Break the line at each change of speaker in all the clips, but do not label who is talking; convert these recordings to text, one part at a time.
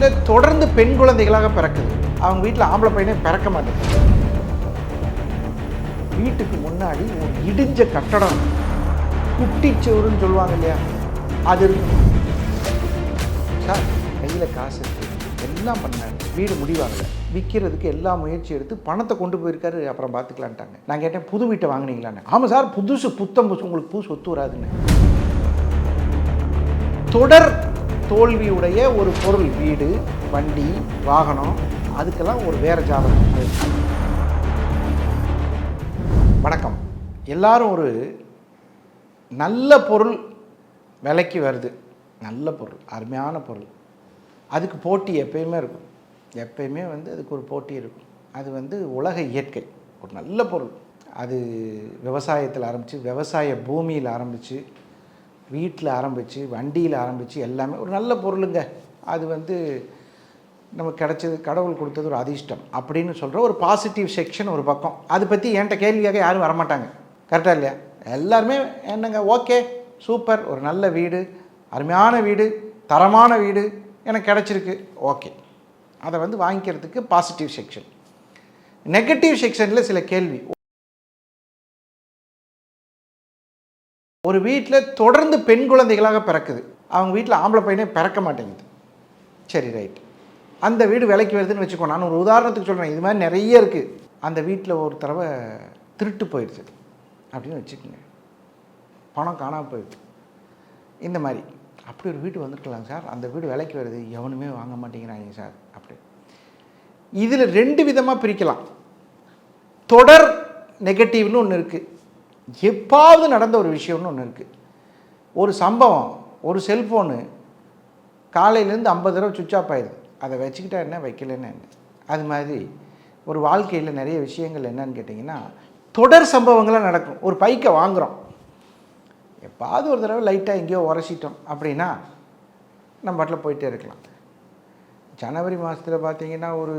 வீட்டில் தொடர்ந்து பெண் குழந்தைகளாக பிறக்குது. அவங்க வீட்டில் ஆம்பளை பையனே பிறக்க மாட்டேங்குது. வீட்டுக்கு முன்னாடி ஒரு இடிஞ்ச கட்டடம். குட்டிச்சோறுன்னு சொல்லுவாங்க இல்லையா? அது சார் கையில் காசு எல்லாம் பண்ணாரு? வீடு முடிவாகல. விற்கிறதுக்கு எல்லா முயற்சி எடுத்து பணத்தை கொண்டு போயிருக்காரு அப்புறம் பார்த்துக்கலான்ட்டாங்க நான் கேட்டேன் புது வீட்டை வாங்கினீங்களான்னு? ஆமாம் சார் புதுசு புத்தம் புதுசு உங்களுக்கு பூ சொத்து வராதுன்னு. தொடர் தோல்வியுடைய ஒரு பொருள் வீடு வண்டி வாகனம் அதுக்கெல்லாம் ஒரு வேறு ஜாதகம் வணக்கம். எல்லாரும் ஒரு நல்ல பொருள் விலைக்கு வருது. நல்ல பொருள் அருமையான பொருள். அதுக்கு போட்டி எப்பயுமே இருக்கும். எப்பயுமே வந்து அதுக்கு ஒரு போட்டி இருக்கும். அது வந்து உலக இயற்கை. ஒரு நல்ல பொருள். அது விவசாயத்தில் ஆரம்பித்து விவசாய பூமியில் ஆரம்பித்து வீட்டில் ஆரம்பித்து வண்டியில் ஆரம்பித்து எல்லாமே ஒரு நல்ல பொருளுங்க. அது வந்து நமக்கு கிடைச்சது கடவுள் கொடுத்தது ஒரு அதிர்ஷ்டம் அப்படின்னு சொல்கிற ஒரு பாசிட்டிவ் செக்ஷன் ஒரு பக்கம். அதை பற்றி என்கிட்ட கேள்வியாக யாரும் வரமாட்டாங்க. கரெக்டாக இல்லையா? எல்லாருமே என்னங்க ஓகே சூப்பர் ஒரு நல்ல வீடு அருமையான வீடு தரமான வீடு எனக்கு கிடச்சிருக்கு ஓகே அதை வந்து வாங்கிக்கிறதுக்கு பாசிட்டிவ் செக்ஷன் நெகட்டிவ் செக்ஷனில் சில கேள்வி. ஒரு வீட்டில் தொடர்ந்து பெண் குழந்தைகளாக பிறக்குது. அவங்க வீட்டில் ஆம்பளை பையனே பிறக்க மாட்டேங்குது. சரி ரைட் அந்த வீடு விலைக்கு வருதுன்னு வச்சுக்கோ நான் ஒரு உதாரணத்துக்கு சொல்கிறேன் இது மாதிரி நிறைய இருக்குது அந்த வீட்டில் ஒரு தடவை திருட்டு போயிடுச்சு அப்படின்னு வச்சுக்கோங்க. பணம் காணாமல் போயிடுது இந்த மாதிரி. அப்படி ஒரு வீடு வந்துருக்கலாம் சார். அந்த வீடு விலைக்கு வருது. எவனுமே வாங்க மாட்டேங்கிறாங்க சார். அப்படி. இதில் ரெண்டு விதமாக பிரிக்கலாம். தொடர் நெகட்டிவ்னு ஒன்று இருக்குது எப்பாவது நடந்த ஒரு விஷயம்னு ஒன்று இருக்குது ஒரு சம்பவம் ஒரு செல்ஃபோனு காலையிலேருந்து ஐம்பது தடவை சுவிட்ச் ஆஃப் ஆயிடுது. அதை வச்சுக்கிட்டா என்ன? வைக்கலன்னு என்ன? அது மாதிரி ஒரு வாழ்க்கையில் நிறைய விஷயங்கள் என்னன்னு கேட்டிங்கன்னா தொடர் சம்பவங்களாக நடக்கும். ஒரு பைக்கை வாங்குகிறோம் எப்பாவது ஒரு தடவை லைட்டாக எங்கேயோ உரைச்சிட்டோம் அப்படின்னா நம்ம பாட்டில் போயிட்டே இருக்கலாம். ஜனவரி மாதத்தில் பார்த்தீங்கன்னா ஒரு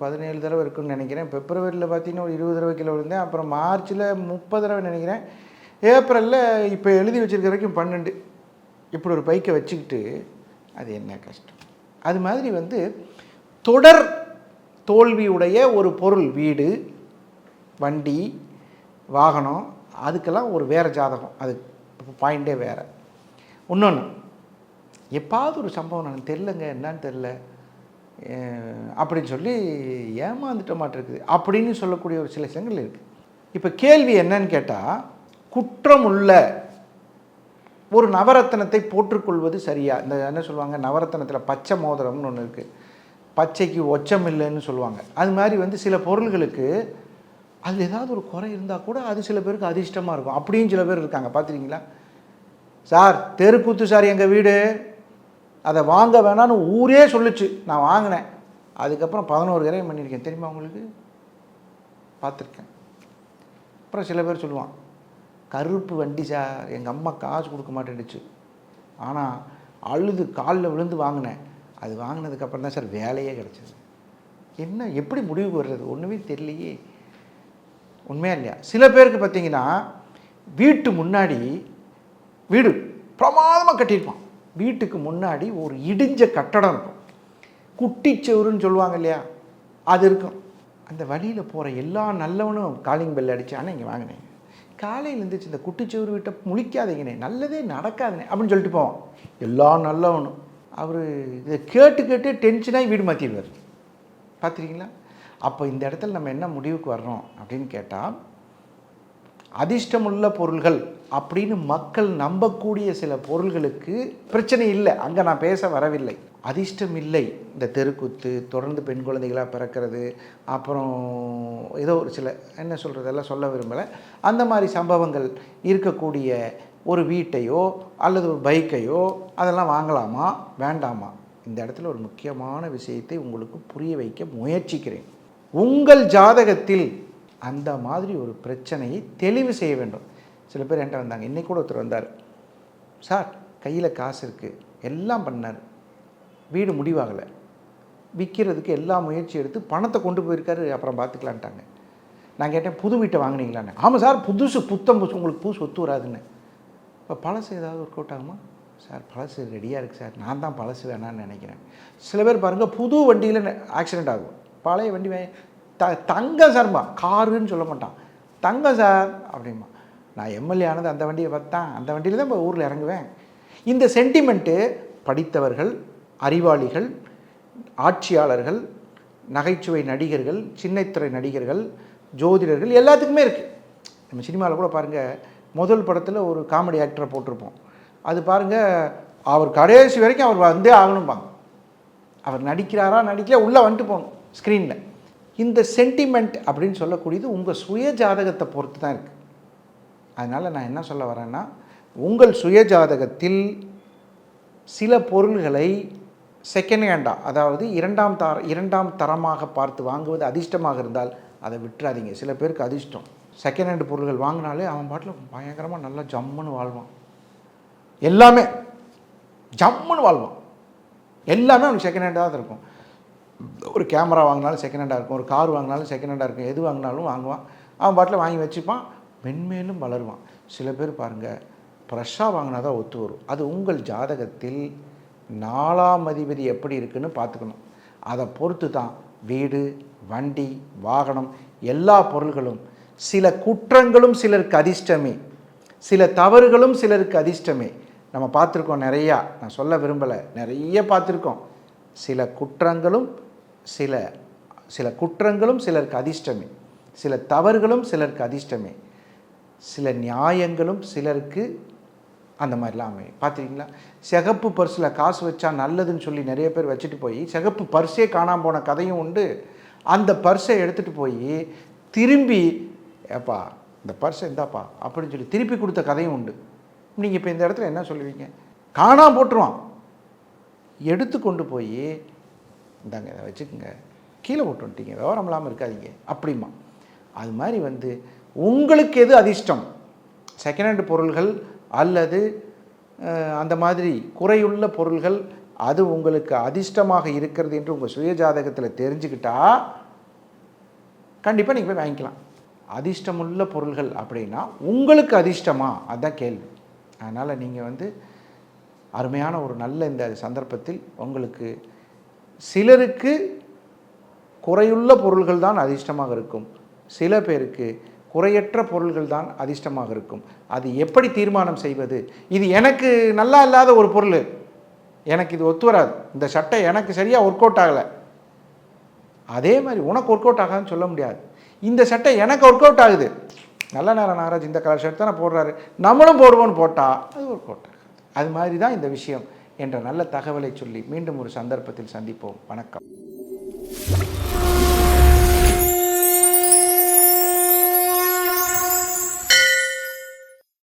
பதினேழு தடவை இருக்குன்னு நினைக்கிறேன். பிப்ரவரியில் பார்த்தீங்கன்னா ஒரு இருபது தடவை கிலோ இருந்தேன் அப்புறம் மார்ச்சில் முப்பது தடவை நினைக்கிறேன். ஏப்ரலில் இப்போ எழுதி வச்சுருக்க வரைக்கும் பன்னெண்டு. இப்படி ஒரு பைக்கை வச்சுக்கிட்டு அது என்ன கஷ்டம்? அது மாதிரி வந்து தொடர் தோல்வியுடைய ஒரு பொருள் வீடு வண்டி வாகனம் அதுக்கெல்லாம் ஒரு வேறு ஜாதகம். அது பாயிண்டே வேறு. இன்னொன்று எப்பாவது ஒரு சம்பவம் நான் தெரிலங்க என்னன்னு தெரில அப்படின்னு சொல்லி ஏமாந்துட்ட மாட்டிருக்குது. அப்படின்னு சொல்லக்கூடிய ஒரு சில விஷயங்கள் இருக்குது இப்போ கேள்வி என்னன்னு கேட்டால் குற்றம் உள்ள ஒரு நவரத்தனத்தை போற்றுக்கொள்வது சரியா? இந்த என்ன சொல்லுவாங்க? நவரத்தனத்தில் பச்சை மோதிரம்னு ஒன்று இருக்குது பச்சைக்கு ஒச்சம் இல்லைன்னு சொல்லுவாங்க. அது மாதிரி வந்து சில பொருள்களுக்கு அதில் ஏதாவது ஒரு குறை இருந்தால் கூட அது சில பேருக்கு அதிர்ஷ்டமாக இருக்கும். அப்படியும் சில பேர் இருக்காங்க. பார்த்துருக்கீங்களா? சார் தெருக்கூத்து சார் எங்கள் வீடு. அதை வாங்க வேணான்னு ஊரே சொல்லுச்சு. நான் வாங்கினேன். அதுக்கப்புறம் பதினோரு கிரையம் பண்ணியிருக்கேன். தெரியுமா உங்களுக்கு? பார்த்துருக்கேன். அப்புறம் சில பேர் சொல்லுவான் கருப்பு வண்டி சார் எங்கள் அம்மா காசு கொடுக்க மாட்டேன்டுச்சு ஆனால் அழுது காலில் விழுந்து வாங்கினேன். அது வாங்கினதுக்கப்புறம் தான் சார் வேலையே கிடச்சிது. என்ன எப்படி முடிவுக்கு வர்றது? ஒன்றுமே தெரியலையே. உண்மையாக இல்லையா? சில பேருக்கு பார்த்தீங்கன்னா வீட்டு முன்னாடி வீடு பிரமாதமாக கட்டியிருப்பான். வீட்டுக்கு முன்னாடி ஒரு இடிஞ்ச கட்டடம் இருக்கும். குட்டிச்செவருன்னு சொல்லுவாங்க இல்லையா? அது இருக்கும். அந்த வழியில் போகிற எல்லா நல்லவனும் காலிங் பெல் அடிச்சு ஆனால் இங்கே வாங்கினேன் காலையில் இருந்துச்சு இந்த குட்டிச்செவரு விட்ட முழிக்காதீங்கண்ணே. நல்லதே நடக்காதுண்ணே. அப்படின்னு சொல்லிட்டு போவான். எல்லா நல்லவனும். அவர் இதை கேட்டு கேட்டு டென்ஷனாகி வீடு மாற்றிடுவார் பார்த்துருக்கீங்களா அப்போ இந்த இடத்துல நம்ம என்ன முடிவுக்கு வர்றோம் அப்படின்னு கேட்டால் அதிர்ஷ்டமுள்ள பொருள்கள் அப்படின்னு மக்கள் நம்பக்கூடிய சில பொருள்களுக்கு பிரச்சனை இல்லை. அங்கே நான் பேச வரவில்லை. அதிர்ஷ்டம் இல்லை. இந்த தெருக்கூத்து தொடர்ந்து பெண் குழந்தைகளாக பிறக்கிறது அப்புறம் ஏதோ ஒரு சில என்ன சொல்கிறதெல்லாம் சொல்ல விரும்பலை. அந்த மாதிரி சம்பவங்கள் இருக்கக்கூடிய ஒரு வீட்டையோ அல்லது ஒரு பைக்கையோ அதெல்லாம் வாங்கலாமா? வேண்டாமா? இந்த இடத்துல ஒரு முக்கியமான விஷயத்தை உங்களுக்கு புரிய வைக்க முயற்சிக்கிறேன். உங்கள் ஜாதகத்தில் அந்த மாதிரி ஒரு பிரச்சனையை தெளிவு செய்ய வேண்டும். சில பேர் என்கிட்ட வந்தாங்க. இன்னைக்கு கூட ஒருத்தர் வந்தார். சார் கையில் காசு இருக்குது எல்லாம் பண்ணார். வீடு முடிவாகலை. விற்கிறதுக்கு எல்லா முயற்சி எடுத்து பணத்தை கொண்டு போயிருக்காரு. அப்புறம் பார்த்துக்கலான்ட்டாங்க நான் கேட்டேன் புது வீட்டை வாங்குனீங்களான்னு? ஆமாம் சார் புதுசு புத்தம் புதுசு. உங்களுக்கு புதுசு சொத்து வராதுன்னு. இப்போ பழசு ஏதாவது ஒர்க் அவுட் ஆகுமா? சார் பழசு ரெடியாக இருக்குது சார். நான் தான் பழசு வேணான்னு நினைக்கிறேன். சில பேர் பாருங்கள் புது வண்டியில் ஆக்சிடெண்ட் ஆகும். பழைய வண்டி வே த தங்க சார்மா காருன்னு சொல்ல மாட்டான். தங்க சார் அப்படிமா நான் எம்எல்ஏ ஆனது அந்த வண்டியை பார்த்தேன் அந்த வண்டியில் தான் இப்போ ஊரில் இறங்குவேன். இந்த சென்டிமெண்ட்டு படித்தவர்கள் அறிவாளிகள் ஆட்சியாளர்கள் நகைச்சுவை நடிகர்கள் சின்னத்துறை நடிகர்கள் ஜோதிடர்கள் எல்லாத்துக்குமே இருக்குது நம்ம சினிமாவில் கூட பாருங்கள் முதல் படத்தில் ஒரு காமெடி ஆக்டரை போட்டிருப்போம். அது பாருங்கள் அவர் கடைசி வரைக்கும் அவர் வந்தே ஆகணும்பாங்க. அவர் நடிக்கிறாரா நடிக்கல உள்ளே வந்துட்டு போகணும் ஸ்க்ரீனில் இந்த சென்டிமெண்ட் அப்படின்னு சொல்லக்கூடியது உங்கள் சுய ஜாதகத்தை பொறுத்து தான் இருக்குது அதனால் நான் என்ன சொல்ல வரேன்னா உங்கள் சுய ஜாதகத்தில் சில பொருள்களை செகண்ட் ஹேண்டாக அதாவது இரண்டாம் தர இரண்டாம் தரமாக பார்த்து வாங்குவது அதிர்ஷ்டமாக இருந்தால் அதை விட்டுறாதீங்க. சில பேருக்கு அதிர்ஷ்டம். செகண்ட் ஹேண்ட் பொருள்கள் வாங்கினாலே அவன் பாட்டில் பயங்கரமாக நல்லா ஜம்முன்னு வாழ்வான். எல்லாமே ஜம்முன்னு வாழ்வான். எல்லாமே அவனுக்கு செகண்ட் ஹேண்டாக தான் இருக்கும். ஒரு கேமரா வாங்கினாலும் செகண்ட் ஹேண்டாக இருக்கும் ஒரு கார் வாங்கினாலும் செகண்ட் ஹேண்டாக இருக்கும் எது வாங்கினாலும் வாங்குவான். அவன் பாட்டில் வாங்கி வச்சுப்பான் மென்மேலும் வளருவான். சில பேர் பாருங்கள் ஃப்ரெஷ்ஷாக வாங்கினா தான் ஒத்து வரும். அது உங்கள் ஜாதகத்தில் நாலாம் அதிபதி எப்படி இருக்குன்னு பார்த்துக்கணும். அதை பொறுத்து தான் வீடு வண்டி வாகனம் எல்லா பொருள்களும் சில குற்றங்களும் சிலருக்கு அதிர்ஷ்டமே. சில தவறுகளும் சிலருக்கு அதிர்ஷ்டமே. நம்ம பார்த்துருக்கோம் நிறையா நான் சொல்ல விரும்பலை நிறைய பார்த்துருக்கோம். சில குற்றங்களும் சில சில குற்றங்களும் சிலருக்கு அதிர்ஷ்டமே. சில தவறுகளும் சிலருக்கு அதிர்ஷ்டமே. சில நியாயங்களும் சிலருக்கு அந்த மாதிரிலாம் அமையும். பார்த்துருக்கீங்களா? சிகப்பு பர்ஸில் காசு வச்சா நல்லதுன்னு சொல்லி நிறைய பேர் வச்சுட்டு போய் சிகப்பு பர்ஸே காணாமல் போன கதையும் உண்டு. அந்த பர்ஸை எடுத்துகிட்டு போய் திரும்பி ஏப்பா இந்த பர்ஸ் இந்தாப்பா அப்படின்னு சொல்லி திருப்பி கொடுத்த கதையும் உண்டு. நீங்கள் இப்போ இந்த இடத்துல என்ன சொல்லுவீங்க? காணாம போட்டுருவான். எடுத்து கொண்டு போய் இந்தாங்க இதை வச்சுக்கோங்க. கீழே போட்டு வந்துட்டீங்க விவரம் இல்லாமல் இருக்காதீங்க. அப்படிமா அது மாதிரி வந்து உங்களுக்கு எது அதிர்ஷ்டம்? செகண்ட் ஹேண்ட் பொருள்கள் அல்லது அந்த மாதிரி குறையுள்ள பொருள்கள் அது உங்களுக்கு அதிர்ஷ்டமாக இருக்கிறது என்று உங்கள் சுய ஜாதகத்தில் தெரிஞ்சுக்கிட்டா கண்டிப்பாக நீங்கள் போய் வாங்கிக்கலாம். அதிர்ஷ்டமுள்ள பொருள்கள் அப்படின்னா உங்களுக்கு அதிர்ஷ்டமா? அதுதான் கேள்வி. அதனால் நீங்கள் வந்து அருமையான ஒரு நல்ல இந்த சந்தர்ப்பத்தில் உங்களுக்கு சிலருக்கு குறையுள்ள பொருள்கள் தான் அதிர்ஷ்டமாக இருக்கும். சில பேருக்கு குறையற்ற பொருள்கள் தான் அதிர்ஷ்டமாக இருக்கும். அது எப்படி தீர்மானம் செய்வது? இது எனக்கு நல்லா இல்லாத ஒரு பொருள். எனக்கு இது ஒத்து வராது. இந்த சட்டை எனக்கு சரியாக ஒர்க் அவுட் ஆகலை. அதே மாதிரி உனக்கு ஒர்க் அவுட் ஆகாதுன்னு சொல்ல முடியாது. இந்த சட்டை எனக்கு ஒர்க் அவுட் ஆகுது. நல்ல நேரம் நாகராஜ் இந்த கலர் ஷர்ட் தானே போடுறாரு. நம்மளும் போடுவோன்னு போட்டால் அது ஒர்க் அவுட் ஆகுது. அது மாதிரி தான் இந்த விஷயம். என்ற நல்ல தகவலை சொல்லி மீண்டும் ஒரு சந்தர்ப்பத்தில் சந்திப்போம். வணக்கம்.